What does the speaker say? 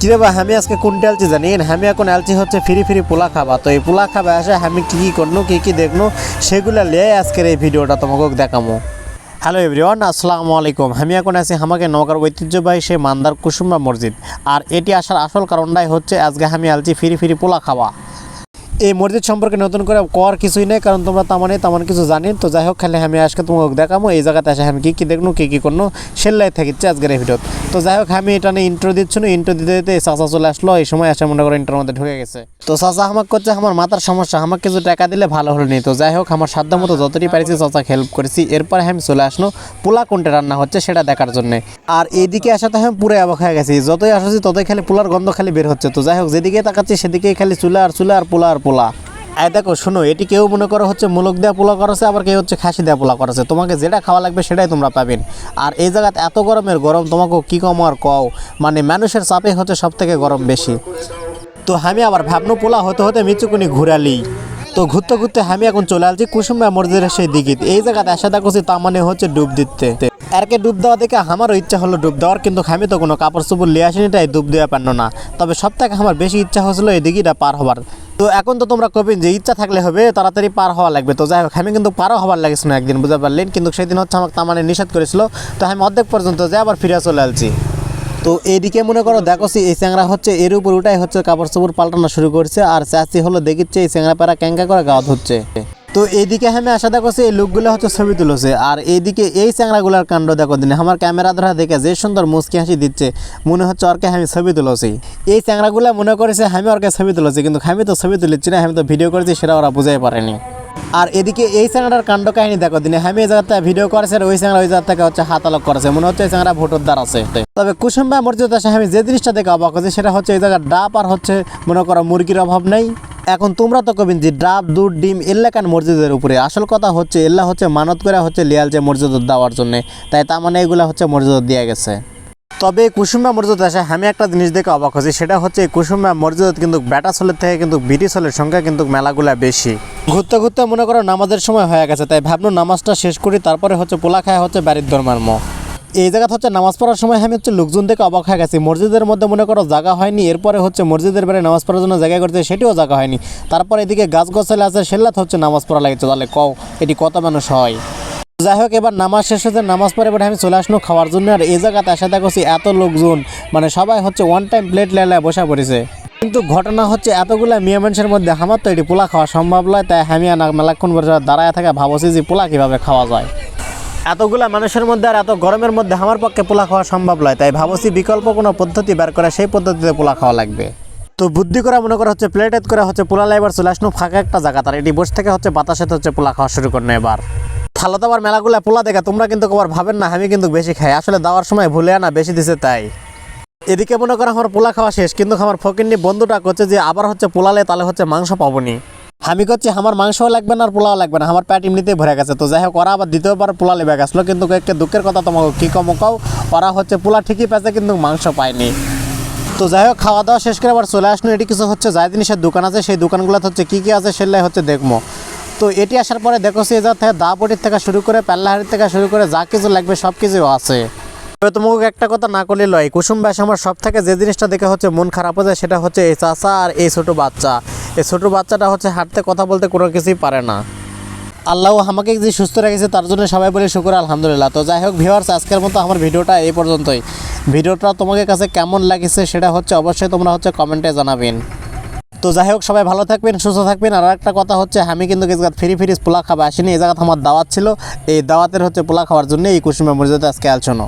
কিরে বা আমি আজকে কোনটা আলছি জানি? আমি এখন আলছি হচ্ছে ফ্রি ফ্রি পোলা খাবা। তো এই পোলা খাবা আসে আমি কী কী করব কী কী দেখব সেগুলো লিয়ে আজকের এই ভিডিওটা তোমাকে দেখামো। হ্যালো এভরিওয়ান, আসসালামু আলাইকুম। আমি এখন আছি আমাকে নগর ঐতিহ্যবাহী সেই মান্দার কুসুম্বা মসজিদ। আর এটি আসার আসল কারণটাই হচ্ছে আজকে আমি আলছি ফিরি ফিরি পোলা খাওয়া এই মসজিদ সম্পর্কে নতুন করে কর কিছুই নেই, কারণ তোমরা তামানে তেমন কিছু জানি। তো যাই হোক, খালি আমি আজকে তোমাকে দেখাবো এই জায়গাতে আসে আমি কী কী দেখব কী কী করব সেলাই থাকিচ্ছে আজকের এই ভিডিওত। তো যাই হোক, আমি এটা নিয়ে ইন্ট্রো দিচ্ছি না দিতে দিতে চাচা চলে আসলো, এই সময় আসে মনে করো ইন্টার মধ্যে ঢুকে গেছে। তো চাচা আমাকে করছে, আমার মাথার সমস্যা, আমাকে কিছু টাকা দিলে ভালো হলো নি। তো যাই হোক, আমার সাধ্য মতো যতটি পারিছি চাচা হেল্প করেছি। এরপরে আমি চলে আসলো পোলা কোনটা রান্না হচ্ছে সেটা দেখার জন্য। আর এইদিকে আসাতে আমি পুরো অবাক হয়ে গেছি, যতই আসছি ততই খালি পোলার গন্ধ খালি বের হচ্ছে। তো যাই হোক যেদিকে তাকাচ্ছি সেদিকেই খালি চুলা আর চুলা আর পোলা আর পোলা। এই দেখো, শোনো, এটি কেউ মনে করো হচ্ছে মুলক দেওয়া পোলা করেছে, আবার কেউ হচ্ছে খাসি দেওয়া পোলা করেছে। তোমাকে যেটা খাওয়া লাগবে সেটাই তোমরা পাবেন আর এই জায়গাতে এত গরমের গরম, তোমাকে কি কম আর কও? মানে মানুষের চাপে হচ্ছে সব থেকে গরম বেশি। তো আমি আবার ভাবনু, পোলা হতে হতে মিচুকুনি ঘুরালি। তো ঘুরতে ঘুরতে আমি এখন চলে আসছি কুসুম্বা মসজিদের সেই দিকে এই জায়গাতে আসা দেখছি তা মানে হচ্ছে ডুব দিতে। এরকে ডুব দেওয়া দেখে আমারও ইচ্ছা হলো ডুব দেওয়ার, কিন্তু আমি তো কোনো কাপড় চোপড় লিয়ে আসিনি, তাই ডুব দেওয়া পারল না। তবে সব থেকে আমার বেশি ইচ্ছা হয়েছিল এই দিঘিটা পার হবার। তো এখন তো তোমরা কবেন যে ইচ্ছা থাকলে হবে, তাড়াতাড়ি পার হওয়া লাগবে। তো যাই হোক, আমি কিন্তু পারও হবার লাগিস না একদিন, বুঝতে পারলেন? কিন্তু সেদিন হচ্ছে আমাকে তামানে নিষেধ করেছিল। তো আমি অর্ধেক পর্যন্ত যাই আবার ফিরে চলে আসছি তো এইদিকে মনে করো দেখোছি এই চ্যাংরা হচ্ছে, এর উপর উঠাই হচ্ছে কাপড় চোপড় পাল্টানো শুরু করছে। আর চাচি হলো দেখিচ্ছে, এই চ্যাংরা প্যারা ক্যাঙ্কা করে গাওয়া হচ্ছে তো এইদিকে আমি আশা দেখছি এই লোকগুলো হচ্ছে ছবি তুলেছে। আর এইদিকে এই চ্যাংরাগুলার কাণ্ড দেখো দিনে। আমার ক্যামেরা ধরা দেখে যে সুন্দর মুচকি হাসি দিচ্ছে, মনে হচ্ছে ওরকে আমি ছবি তুলেছি। এই চ্যাংরাগুলা মনে করেছে আমি ওরকে ছবি তুলেছি, কিন্তু আমি তো ছবি তুলেছি না, আমি তো ভিডিও করেছি, সেটা ওরা বুঝাই পারেনি। আর এদিকে এই চ্যাংরাটার কাণ্ড কাহিনী দেখো দিনে। আমি এই জায়গাতে ভিডিও করেছে ওই চ্যাংরা ওই জায়গা থেকে হচ্ছে হাত আলোক করেছে। মনে হচ্ছে এই চ্যাংরা ভোটার আছে তবে কুসুম্বা আসে আমি যে জিনিসটা দেখে অবাক হচ্ছে সেটা হচ্ছে এই জায়গার ডাব আর হচ্ছে, মনে করো, মুরগির অভাব নেই। এখন তোমরা তো কবিন যে ডাব, দুধ, ডিম এল্লাকান মসজিদের উপরে? আসল কথা হচ্ছে, এল্লা হচ্ছে মানত করে হচ্ছে লিয়াল যে মসজিদ দেওয়ার জন্য। তাই তার মানে এগুলা হচ্ছে মসজিদ দিয়ে গেছে। তবে কুসুম্বা মসজিদ আসে, আমি একটা জিনিস দেখে অবাক হচ্ছি সেটা হচ্ছে কুসুম্বা মসজিদ কিন্তু ব্যাটা ছোলের থেকে কিন্তু ব্রিটিশ ছোলের সংখ্যা কিন্তু মেলাগুলা বেশি। ঘুরতে ঘুরতে মনে করো নামাজের সময় হয়ে গেছে, তাই ভাবলো নামাজটা শেষ করি, তারপরে হচ্ছে পোলা খায় হচ্ছে বাড়ির ধর্মার্ম এই জায়গা হচ্ছে নামাজ পড়ার সময় আমি হচ্ছে লোকজন দেখে অবাক হয়ে গেছি। মসজিদের মধ্যে মনে করো জায়গা হয়নি, এরপরে হচ্ছে মসজিদের বাইরে নামাজ পড়ার জন্য জায়গা করছে, সেটিও জায়গা হয়নি। তারপর এদিকে গাছ গছালে আছে সেল্লাত হচ্ছে নামাজ পড়া লাগছে। তাহলে কও, এটি কত মানুষ হয়? যাই হোক, এবার নামাজ শেষ হতে নামাজ পড়ে এবার আমি চলে আসলো খাওয়ার জন্য। আর এই জায়গাতে আসা দেখছি এত লোকজন মানে সবাই হচ্ছে ওয়ান টাইম প্লেট লেলায় বসা পড়েছে। কিন্তু ঘটনা হচ্ছে এতগুলা মেয়ে মানুষের মধ্যে আমার তো এটি পোলা খাওয়া সম্ভব নয় তাই আমি মেলাক্ষণ দাঁড়ায় থাকা ভাবছি যে পোলা কীভাবে খাওয়া যায়। এতগুলা মানুষের মধ্যে আর এত গরমের মধ্যে আমার পক্ষে পোলা খাওয়া সম্ভব নয়। তাই ভাবছি বিকল্প কোনো পদ্ধতি বের করে সেই পদ্ধতিতে পোলা খাওয়া লাগবে। তো বুদ্ধি করা মনে করা হচ্ছে প্লেটেত করে হচ্ছে পোলা লাইবার চলে আসলো ফাঁকা একটা জায়গা তার। এটি বসে থেকে হচ্ছে বাতাসে হচ্ছে পোলা খাওয়া শুরু করল এবার। থালো দাবার মেলাগুলা পোলা দেখা, তোমরা কিন্তু কবার ভাবেন না, আমি কিন্তু বেশি খাই। আসলে দেওয়ার সময় ভুলে আনা, বেশি দিছে তাই। এদিকে মনে করো আমার পোলা খাওয়া শেষ, কিন্তু আমার ফকিন্নি বন্ধুটা করছে যে আবার হচ্ছে পোলালে তাহলে হচ্ছে মাংস পাবনি। আমি করছি আমার মাংসও লাগবে না আর পোলাও লাগবে না। আমার প্যাট এমনিতেই ভরে গেছে। তো যাই হোক, ওরা আবার দ্বিতীয়বার পোলা লেবে গেছিল কিন্তু একটা দুঃখের কথা তোমাকে কী কম কাও, ওরা হচ্ছে পোলা ঠিকই পেয়েছে কিন্তু মাংস পায়নি। তো যাই হোক খাওয়া দাওয়া শেষ করে আবার চলে আসলো। এটি কিছু হচ্ছে, যাই জিনিসের দোকান আছে, সেই দোকানগুলোতে হচ্ছে কী কী আছে সেগুলাই হচ্ছে দেখব। তো এটি আসার পরে দেখো সে যা থেকে দা পটির থেকে শুরু করে পাল্লাহারির থেকে শুরু করে যা কিছু লাগবে সব কিছু আছে। তবে তোমাকে একটা কথা না করলে লয়, কুসুম ব্যাস আমার সব থেকে যে জিনিসটা দেখে হচ্ছে মন খারাপ হয়ে যায় সেটা হচ্ছে এই চাচা আর এই ছোটো বাচ্চা। এই ছোটো বাচ্চাটা হচ্ছে হাঁটতে কথা বলতে কোনো কিছুই পারে না। আল্লাহ আমাকে যে সুস্থ রেখেছে তার জন্য সবাই বলে শুকুর, আলহামদুলিল্লাহ। তো যাই হোক ভিউয়ার্স আজকের মতো আমার ভিডিওটা এই পর্যন্তই। ভিডিওটা তোমাদের কাছে কেমন লাগেছে সেটা হচ্ছে অবশ্যই তোমরা হচ্ছে কমেন্টে জানাবেন। তো যাই হোক, সবাই ভালো থাকবেন, সুস্থ থাকবেন। আর একটা কথা হচ্ছে, আমি কিন্তু কিছু ফ্রি ফ্রি পোলা খাবার আসিনি। এই জায়গাতে আমার দাওয়াত ছিল। এই দাওয়াতের হচ্ছে পোলা খাওয়ার জন্য এই কুসুমে মসজিদে আজকে আলোচনা।